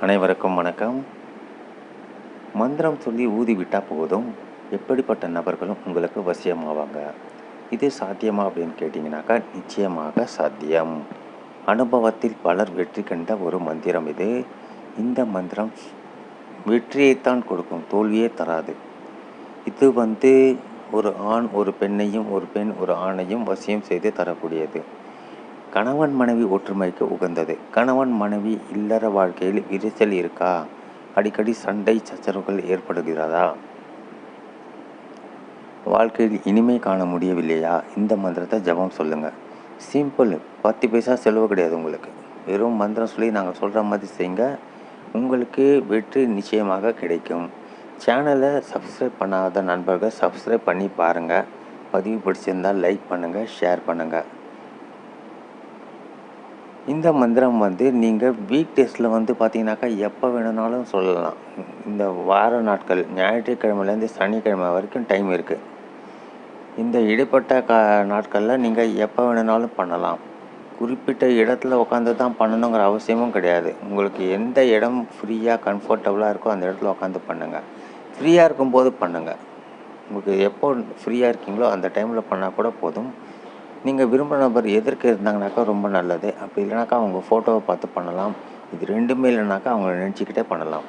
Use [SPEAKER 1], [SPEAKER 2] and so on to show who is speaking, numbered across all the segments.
[SPEAKER 1] அனைவருக்கும் வணக்கம். மந்திரம் சொல்லி ஊதி விட்டால் போதும். எப்படிப்பட்ட நபர்களும் உங்களுக்கு வசியமாவாங்க? இது சாத்தியமா அப்படின்னு கேட்டிங்கனாக்கா நிச்சயமாக சாத்தியம். அனுபவத்தில் பலர் வெற்றி கண்ட ஒரு மந்திரம் இது. இந்த மந்திரம் வெற்றியைத்தான் கொடுக்கும் தோல்வியே தராது. இது வந்து ஒரு ஆண் ஒரு பெண்ணையும் ஒரு பெண் ஒரு ஆணையும் வசியம் செய்து தரக்கூடியது. கணவன் மனைவி ஒற்றுமைக்கு உகந்தது. கணவன் மனைவி இல்லற வாழ்க்கையில் விரிசல் இருக்கா? அடிக்கடி சண்டை சச்சரவுகள் ஏற்படுகிறதா? வாழ்க்கையில் இனிமை காண முடியவில்லையா? இந்த மந்திரத்தை ஜபம் சொல்லுங்கள் சிம்பிள் பத்து பைசா செலவு கிடையாது உங்களுக்கு. வெறும் மந்திரம் சொல்லி நாங்கள் சொல்கிற மாதிரி செய்யுங்க உங்களுக்கு வெற்றி நிச்சயமாக கிடைக்கும். சேனலை சப்ஸ்கிரைப் பண்ணாத நண்பர்கள் சப்ஸ்கிரைப் பண்ணி பாருங்கள் பதிவு பிடிச்சிருந்தால் லைக் பண்ணுங்கள் ஷேர் பண்ணுங்கள் இந்த மந்திரம் வந்து நீங்கள் வீக் டேஸில் வந்து பார்த்தீங்கன்னாக்கா எப்போ வேணும்னாலும் சொல்லலாம். இந்த வார நாட்கள் ஞாயிற்றுக்கிழமைலேருந்து சனிக்கிழமை வரைக்கும் டைம் இருக்குது இந்த இடைப்பட்ட கா நாட்களில் நீங்கள் எப்போ வேணும்னாலும் பண்ணலாம். குறிப்பிட்ட இடத்துல உட்காந்து தான் பண்ணணுங்கிற அவசியமும் கிடையாது. உங்களுக்கு எந்த இடம் ஃப்ரீயாக கம்ஃபர்டபுளாக இருக்கோ அந்த இடத்துல உட்காந்து பண்ணுங்கள் ஃப்ரீயாக இருக்கும்போது பண்ணுங்கள் உங்களுக்கு எப்போ ஃப்ரீயாக இருக்கீங்களோ அந்த டைமில் பண்ணால் கூட போதும். நீங்கள் விரும்புகிற நபர் எதற்கு இருந்தாங்கனாக்கா ரொம்ப நல்லது. அப்படி இல்லைனாக்கா அவங்க ஃபோட்டோவை பார்த்து பண்ணலாம். இது ரெண்டுமே இல்லைனாக்கா அவங்கள நினச்சிக்கிட்டே பண்ணலாம்.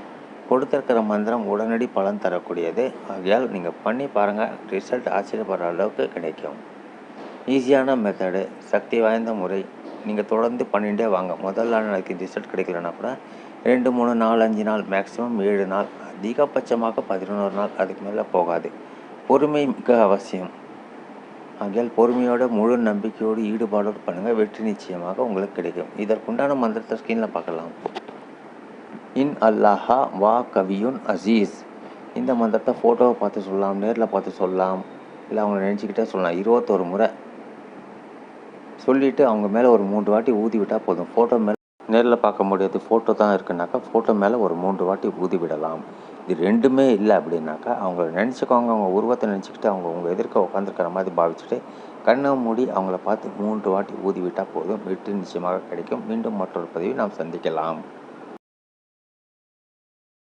[SPEAKER 1] கொடுத்துருக்கிற மந்திரம் உடனடி பலன் தரக்கூடியது. ஆகையால் நீங்கள் பண்ணி பாருங்கள் ரிசல்ட் ஆச்சரியப்படுற அளவுக்கு கிடைக்கும். ஈஸியான மெத்தடு சக்தி வாய்ந்த முறை. நீங்கள் தொடர்ந்து பண்ணிகிட்டே வாங்க. முதல் நாள் ரிசல்ட் கிடைக்கலனா கூட ரெண்டு மூணு நாலு அஞ்சு நாள் மேக்ஸிமம் ஏழு நாள். அதிகபட்சமாக பதினொன்று நாள். அதுக்கு மேலே போகாது. பொறுமை மிக அவசியம். ஆகையால் பொறுமையோட முழு நம்பிக்கையோடு ஈடுபாடோடு பண்ணுங்கள் வெற்றி நிச்சயமாக உங்களுக்கு கிடைக்கும். இதற்குண்டான மந்திரத்தை ஸ்க்ரீனில் பார்க்கலாம். இன் அல்லாஹா வா கவியுன் அசீஸ். இந்த மந்திரத்தை ஃபோட்டோவை பார்த்து சொல்லலாம் நேரில் பார்த்து சொல்லலாம். இல்லை அவங்க நினச்சிக்கிட்டே சொல்லலாம். இருபத்தொரு முறை சொல்லிவிட்டு அவங்க மேலே ஒரு மூன்று வாட்டி ஊதி விட்டால் போதும். ஃபோட்டோ மேலே நேரில் பார்க்க முடியாது. ஃபோட்டோ தான் இருக்குனாக்கா ஃபோட்டோ மேலே ஒரு மூன்று வாட்டி ஊதி விடலாம். இது ரெண்டுமே இல்லை அப்படின்னாக்கா அவங்கள நினச்சிக்கோங்க அவங்க உருவத்தை நினச்சிக்கிட்டு அவங்க உங்கள் எதிர்க்க உட்காந்துருக்கிற மாதிரி பாவிச்சுட்டு கண்ணை மூடி அவங்கள பார்த்து மூன்று வாட்டி ஊதி விட்டால் போதும். வெற்றி நிச்சயமாக கிடைக்கும். மீண்டும் மற்றொரு பதிவை நாம் சந்திக்கலாம்.